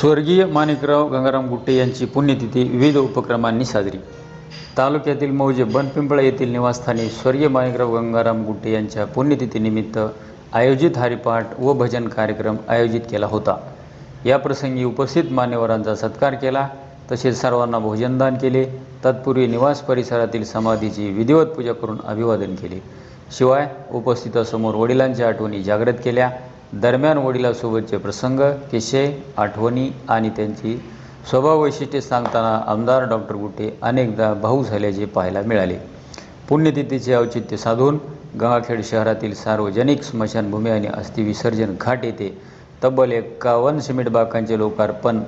स्वर्गीय माणिकराव गंगाराम गुट्टे यांची पुण्यतिथी विविध उपक्रमांनी साजरी. तालुक्यातील मौजे बनपिंपळा येथील निवासस्थानी स्वर्गीय माणिकराव गंगाराम गुट्टे यांच्या पुण्यतिथीनिमित्त आयोजित हरिपाठ व भजन कार्यक्रम आयोजित केला होता. या प्रसंगी उपस्थित मान्यवरांचा सत्कार केला. तसेच सर्वांना भोजनदान केले. तत्पूर्वी निवास परिसरातील समाधीची विधिवत पूजा करून अभिवादन केले. शिवाय उपस्थितासमोर वडिलांच्या आठवणी जागृत केल्या. दरम्यान वडिलांसोबतचे प्रसंग किस्से आठवणी आणि त्यांची स्वभाव वैशिष्ट्ये सांगताना आमदार डॉक्टर गुट्टे अनेकदा भाऊ झाल्याचे पाहायला मिळाले. पुण्यतिथीचे औचित्य साधून गंगाखेड शहरातील सार्वजनिक स्मशानभूमी आणि अस्थि विसर्जन घाट येथे तब्बल एक्कावन्न सिमेंट बाकांचे लोकार्पण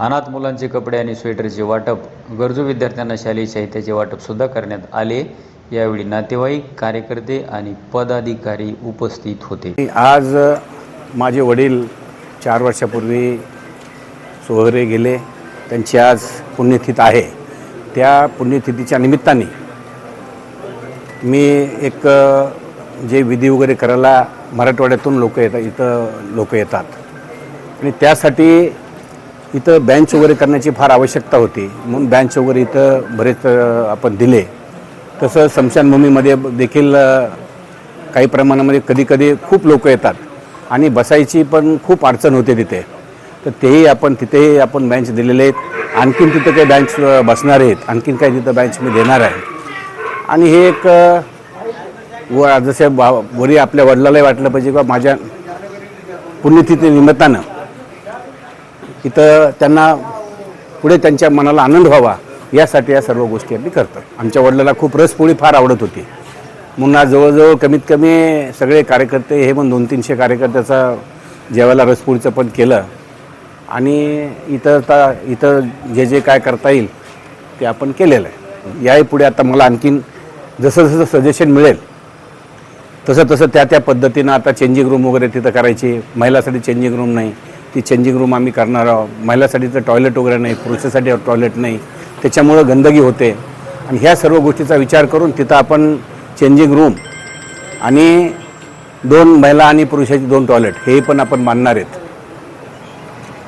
अनाथ मुलांचे कपडे आणि स्वेटरचे वाटप गरजू विद्यार्थ्यांना शालेय साहित्याचे वाटपसुद्धा करण्यात आले. यावेळी नातेवाईक कार्यकर्ते आणि पदाधिकारी उपस्थित होते. आज माझे वडील चार वर्षापूर्वी सोहरे गेले. त्यांची आज पुण्यतिथी आहे. त्या पुण्यतिथीच्या निमित्ताने मी एक जे विधी वगैरे करायला मराठवाड्यातून लोक येतात इथं लोक येतात. आणि त्यासाठी इथं बँच वगैरे करण्याची फार आवश्यकता होती. म्हणून बँच वगैरे इथं बरेच आपण दिले. तसं स्मशानभूमीमध्ये देखील काही प्रमाणामध्ये कधीकधी खूप लोक येतात आणि बसायची पण खूप अडचण होते तिथे. तर तेही आपण तिथेही आपण बँच दिलेले आहेत. आणखीन तिथं काही बँच बसणार आहेत. आणखीन काही तिथं बँच मी देणार आहे. आणि हे एक व जसं बा वरी आपल्या वडिलालाही वाटलं पाहिजे किंवा माझ्या पुण्यतिथी निमित्तानं इथं त्यांना पुढे त्यांच्या मनाला आनंद व्हावा. यासाठी या सर्व गोष्टी आम्ही करतो आमच्या वडिलाला खूप रसपोळी फार आवडत होती. मुन्ना जवळजवळ कमीत कमी सगळे कार्यकर्ते हे पण दोन तीनशे कार्यकर्त्याचा जेवायला रसपोळीचं पण केलं. आणि इथं आता इथं जे जे काय करता येईल ते आपण केलेलं आहे. याही पुढे आता मला आणखीन जसं जसं सजेशन मिळेल तसं तसं त्या त्या पद्धतीनं आता चेंजिंग रूम वगैरे तिथं करायची. महिलासाठी चेंजिंग रूम नाही. ती चेंजिंग रूम आम्ही करणार आहोत. महिलासाठी तर टॉयलेट वगैरे नाही. पुरुषासाठी टॉयलेट नाही. त्याच्यामुळं गंदगी होते आणि ह्या सर्व गोष्टीचा विचार करून तिथं आपण चेंजिंग रूम आणि दोन महिला आणि पुरुषाची दोन टॉयलेट हे पण आपण बांधणार आहेत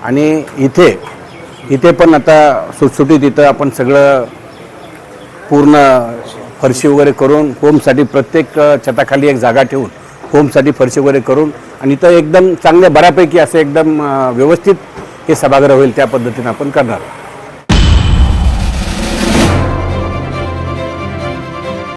आणि इथे इथे पण आता सुटसुटीत इथं आपण सगळं पूर्ण फरशी वगैरे करून होमसाठी प्रत्येक छताखाली एक जागा ठेवून होमसाठी फरशी वगैरे करून आणि इथं एकदम चांगल्या बऱ्यापैकी असं एकदम व्यवस्थित हे सभागृह होईल त्या पद्धतीनं आपण करणार आहोत.